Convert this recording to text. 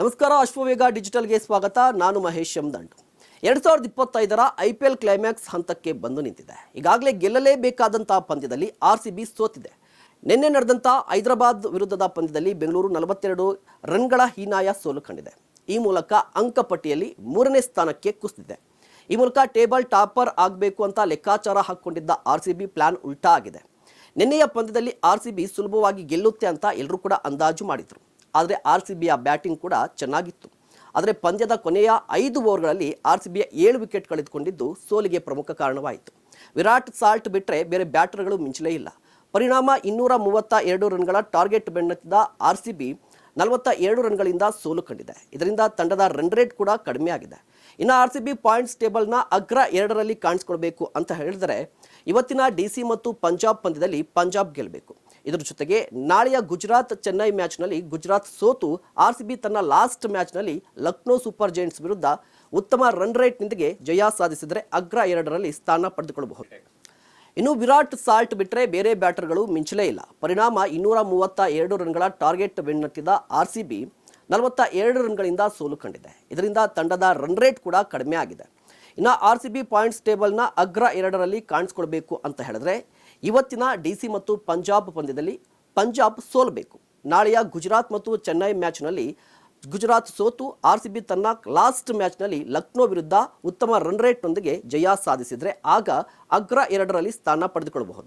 ನಮಸ್ಕಾರ ಅಶ್ವವೇಗ ಡಿಜಿಟಲ್ಗೆ ಸ್ವಾಗತ. ನಾನು ಮಹೇಶ್ ಎಮ್ದಂಡ್ ಎರಡ್ ಸಾವಿರದ ಇಪ್ಪತ್ತೈದರ ಐ ಪಿ ಎಲ್ ಕ್ಲೈಮ್ಯಾಕ್ಸ್ ಹಂತಕ್ಕೆ ಬಂದು ನಿಂತಿದೆ. ಈಗಾಗಲೇ ಗೆಲ್ಲಲೇಬೇಕಾದಂತಹ ಪಂದ್ಯದಲ್ಲಿ ಆರ್ ಸಿ ಬಿ ಸೋತಿದೆ. ನಿನ್ನೆ ನಡೆದಂಥ ಹೈದರಾಬಾದ್ ವಿರುದ್ಧದ ಪಂದ್ಯದಲ್ಲಿ ಬೆಂಗಳೂರು ನಲವತ್ತೆರಡು ರನ್ಗಳ ಹೀನಾಯ ಸೋಲು ಕಂಡಿದೆ. ಈ ಮೂಲಕ ಅಂಕಪಟ್ಟಿಯಲ್ಲಿ ಮೂರನೇ ಸ್ಥಾನಕ್ಕೆ ಕುಸಿದಿದೆ. ಈ ಮೂಲಕ ಟೇಬಲ್ ಟಾಪರ್ ಆಗಬೇಕು ಅಂತ ಲೆಕ್ಕಾಚಾರ ಹಾಕ್ಕೊಂಡಿದ್ದ ಆರ್ ಸಿ ಬಿ ಪ್ಲಾನ್ ಉಲ್ಟಾ ಆಗಿದೆ. ನಿನ್ನೆಯ ಪಂದ್ಯದಲ್ಲಿ ಆರ್ ಸಿ ಬಿ ಸುಲಭವಾಗಿ ಗೆಲ್ಲುತ್ತೆ ಅಂತ ಎಲ್ಲರೂ ಕೂಡ ಅಂದಾಜು ಮಾಡಿದರು. ಆದರೆ ಆರ್ ಸಿ ಬಿಯ ಬ್ಯಾಟಿಂಗ್ ಕೂಡ ಚೆನ್ನಾಗಿತ್ತು. ಆದರೆ ಪಂದ್ಯದ ಕೊನೆಯ ಐದು ಓವರ್ಗಳಲ್ಲಿ ಆರ್ ಸಿ ಬಿಯ ಏಳು ವಿಕೆಟ್ ಕಳೆದುಕೊಂಡಿದ್ದು ಸೋಲಿಗೆ ಪ್ರಮುಖ ಕಾರಣವಾಯಿತು. ವಿರಾಟ್ ಸಾಲ್ಟ್ ಬಿಟ್ಟರೆ ಬೇರೆ ಬ್ಯಾಟರ್ಗಳು ಮಿಂಚಲೇ ಇಲ್ಲ. ಪರಿಣಾಮ ಇನ್ನೂರ ಮೂವತ್ತ ಎರಡು ರನ್ಗಳ ಟಾರ್ಗೆಟ್ ಬೆನ್ನತ್ತಿದ ಆರ್ ಸಿ ಬಿ ನಲವತ್ತ ಎರಡು ರನ್ಗಳಿಂದ ಸೋಲು ಕಂಡಿದೆ. ಇದರಿಂದ ತಂಡದ ರನ್ ರೇಟ್ ಕೂಡ ಕಡಿಮೆ ಆಗಿದೆ. ಇನ್ನು ಆರ್ ಸಿ ಬಿ ಪಾಯಿಂಟ್ಸ್ ಟೇಬಲ್ನ ಅಗ್ರ ಎರಡರಲ್ಲಿ ಕಾಣಿಸ್ಕೊಳ್ಬೇಕು ಅಂತ ಹೇಳಿದರೆ ಇವತ್ತಿನ ಡಿ ಸಿ ಮತ್ತು ಪಂಜಾಬ್ ಪಂದ್ಯದಲ್ಲಿ ಪಂಜಾಬ್ ಗೆಲ್ಲಬೇಕು ಇದರ ಜೊತೆಗೆ ನಾಳೆಯ ಗುಜರಾತ್ ಚೆನ್ನೈ ಮ್ಯಾಚ್ನಲ್ಲಿ ಗುಜರಾತ್ ಸೋತು ಆರ್ ಸಿ ಬಿ ತನ್ನ ಲಾಸ್ಟ್ ಮ್ಯಾಚ್ನಲ್ಲಿ ಲಕ್ನೋ ಸೂಪರ್ ಜೈಂಟ್ಸ್ ವಿರುದ್ಧ ಉತ್ತಮ ರನ್ ರೇಟ್ನೊಂದಿಗೆ ಜಯ ಸಾಧಿಸಿದರೆ ಅಗ್ರ ಎರಡರಲ್ಲಿ ಸ್ಥಾನ ಪಡೆದುಕೊಳ್ಳಬಹುದು. ಇನ್ನು ವಿರಾಟ್ ಸಾಲ್ಟ್ ಬಿಟ್ಟರೆ ಬೇರೆ ಬ್ಯಾಟರ್ಗಳು ಮಿಂಚಲೇ ಇಲ್ಲ. ಪರಿಣಾಮ ಇನ್ನೂರ ಮೂವತ್ತ ಎರಡು ರನ್ಗಳ ಟಾರ್ಗೆಟ್ ಬೆನ್ನತ್ತಿದ ಆರ್ ಸಿ ಬಿ ನಲವತ್ತ ಎರಡು ರನ್ಗಳಿಂದ ಸೋಲು ಕಂಡಿದೆ. ಇದರಿಂದ ತಂಡದ ರನ್ ರೇಟ್ ಕೂಡ ಕಡಿಮೆ ಆಗಿದೆ. ಇನ್ನು ಆರ್ ಸಿ ಬಿ ಪಾಯಿಂಟ್ಸ್ ಟೇಬಲ್ನ ಅಗ್ರ ಎರಡರಲ್ಲಿ ಕಾಣಿಸ್ಕೊಳ್ಬೇಕು ಅಂತ ಹೇಳಿದ್ರೆ ಇವತ್ತಿನ ಡಿ ಸಿ ಮತ್ತು ಪಂಜಾಬ್ ಪಂದ್ಯದಲ್ಲಿ ಪಂಜಾಬ್ ಸೋಲಬೇಕು. ನಾಳೆಯ ಗುಜರಾತ್ ಮತ್ತು ಚೆನ್ನೈ ಮ್ಯಾಚ್ನಲ್ಲಿ ಗುಜರಾತ್ ಸೋತು ಆರ್ ಸಿ ಬಿ ತನ್ನ ಲಾಸ್ಟ್ ಮ್ಯಾಚ್ನಲ್ಲಿ ಲಕ್ನೋ ವಿರುದ್ಧ ಉತ್ತಮ ರನ್ ರೇಟ್ನೊಂದಿಗೆ ಜಯ ಸಾಧಿಸಿದರೆ ಆಗ ಅಗ್ರ ಎರಡರಲ್ಲಿ ಸ್ಥಾನ ಪಡೆದುಕೊಳ್ಳಬಹುದು.